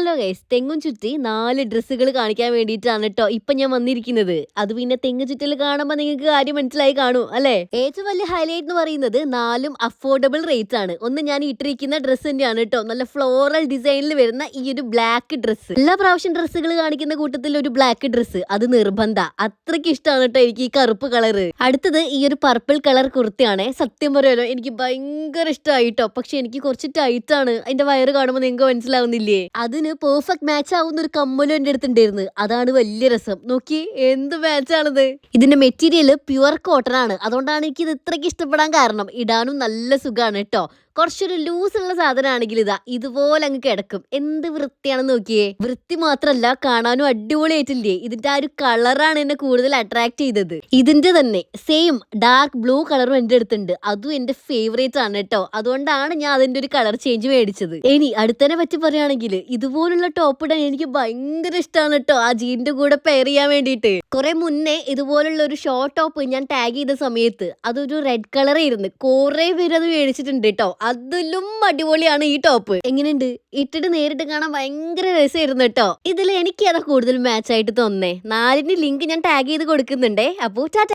Hello guys തെങ്ങും ചുറ്റി നാല് ഡ്രസ്സുകൾ കാണിക്കാൻ വേണ്ടിയിട്ടാണ് കേട്ടോ ഇപ്പൊ ഞാൻ വന്നിരിക്കുന്നത്. അത് പിന്നെ തെങ്ങ് ചുറ്റൽ കാണുമ്പോൾ നിങ്ങൾക്ക് കാര്യം മനസ്സിലായി കാണും അല്ലെ? ഏറ്റവും വലിയ ഹൈലൈറ്റ് എന്ന് പറയുന്നത് നാലും അഫോർഡബിൾ റേറ്റ് ആണ്. ഒന്ന് ഞാൻ ഇട്ടിരിക്കുന്ന ഡ്രസ്സ് തന്നെയാണ് കേട്ടോ നല്ല ഫ്ലോറൽ ഡിസൈനിൽ വരുന്ന ഈ ഒരു ബ്ലാക്ക് ഡ്രസ്സ് എല്ലാ പ്രാവശ്യം ഡ്രസ്സുകൾ കാണിക്കുന്ന കൂട്ടത്തിൽ ഒരു ബ്ലാക്ക് ഡ്രസ്സ് അത് നിർബന്ധ. അത്രയ്ക്ക് ഇഷ്ടമാണ് കേട്ടോ എനിക്ക് ഈ കറുപ്പ് കളർ അടുത്തത് ഈ ഒരു പർപ്പിൾ കളർ കുർത്തിയാണ്. സത്യം പറയാലോ എനിക്ക് ഭയങ്കര ഇഷ്ടമായിട്ടോ പക്ഷെ എനിക്ക് കുറച്ച് ടൈറ്റ് ആണ്. അതിന്റെ വയറ് കാണുമ്പോൾ നിങ്ങൾക്ക് മനസ്സിലാവുന്നില്ലേ? അതിന് പെർഫെക്റ്റ് മാച്ച് ആവുന്ന ഒരു കമ്മലും എന്റെ അടുത്തുണ്ടായിരുന്നു. അതാണ് വലിയ രസം. നോക്കി എന്ത് മാച്ച് ആണത്? ഇതിന്റെ മെറ്റീരിയൽ പ്യുവർ കോട്ടൺ ആണ്. അതുകൊണ്ടാണ് എനിക്ക് ഇത് ഇത്രയ്ക്ക് ഇഷ്ടപ്പെടാൻ കാരണം. ഇടാനും നല്ല സുഖമാണ് കേട്ടോ. കുറച്ചൊരു ലൂസ് ഉള്ള സാധനമാണെങ്കിൽ ഇതാ ഇതുപോലെ അങ്ങ് കിടക്കും. എന്ത് വൃത്തിയാണെന്ന് നോക്കിയേ. വൃത്തി മാത്രല്ല കാണാനും അടിപൊളിയായിട്ടില്ലേ? ഇതിന്റെ ആ ഒരു കളറാണ് എന്നെ കൂടുതൽ അട്രാക്ട് ചെയ്തത്. ഇതിന്റെ തന്നെ സെയിം ഡാർക്ക് ബ്ലൂ കളറും എന്റെ അടുത്തുണ്ട്. അതും എന്റെ ഫേവറേറ്റ് ആണ് കേട്ടോ. അതുകൊണ്ടാണ് ഞാൻ അതിന്റെ ഒരു കളർ ചേഞ്ച് മേടിച്ചത്. ഇനി അടുത്തതിനെ പറ്റി പറയുകയാണെങ്കിൽ ഇതുപോലുള്ള ടോപ്പ് ഇടാൻ എനിക്ക് ഭയങ്കര ഇഷ്ടമാണ് കേട്ടോ ആ ജീനിന്റെ കൂടെ പെയർ ചെയ്യാൻ വേണ്ടിയിട്ട്. കുറെ മുന്നേ ഇതുപോലുള്ള ഒരു ഷോർട്ട് ടോപ്പ് ഞാൻ ടാഗ് ചെയ്ത സമയത്ത് അതൊരു റെഡ് കളർ ആയിരുന്നു. കുറെ പേര് അത് മേടിച്ചിട്ടുണ്ട് കേട്ടോ. അതിലും അടിപൊളിയാണ് ഈ ടോപ്പ് എങ്ങനെയുണ്ട്? ഇട്ടിട്ട് നേരിട്ട് കാണാൻ ഭയങ്കര രസമായിരുന്നു കേട്ടോ. ഇതിൽ എനിക്ക് അതാ കൂടുതൽ മാച്ച് ആയിട്ട് തോന്നേ നാലിന്റെ ലിങ്ക് ഞാൻ ടാഗ് ചെയ്ത് കൊടുക്കുന്നുണ്ടേ. അപ്പോ ടാറ്റ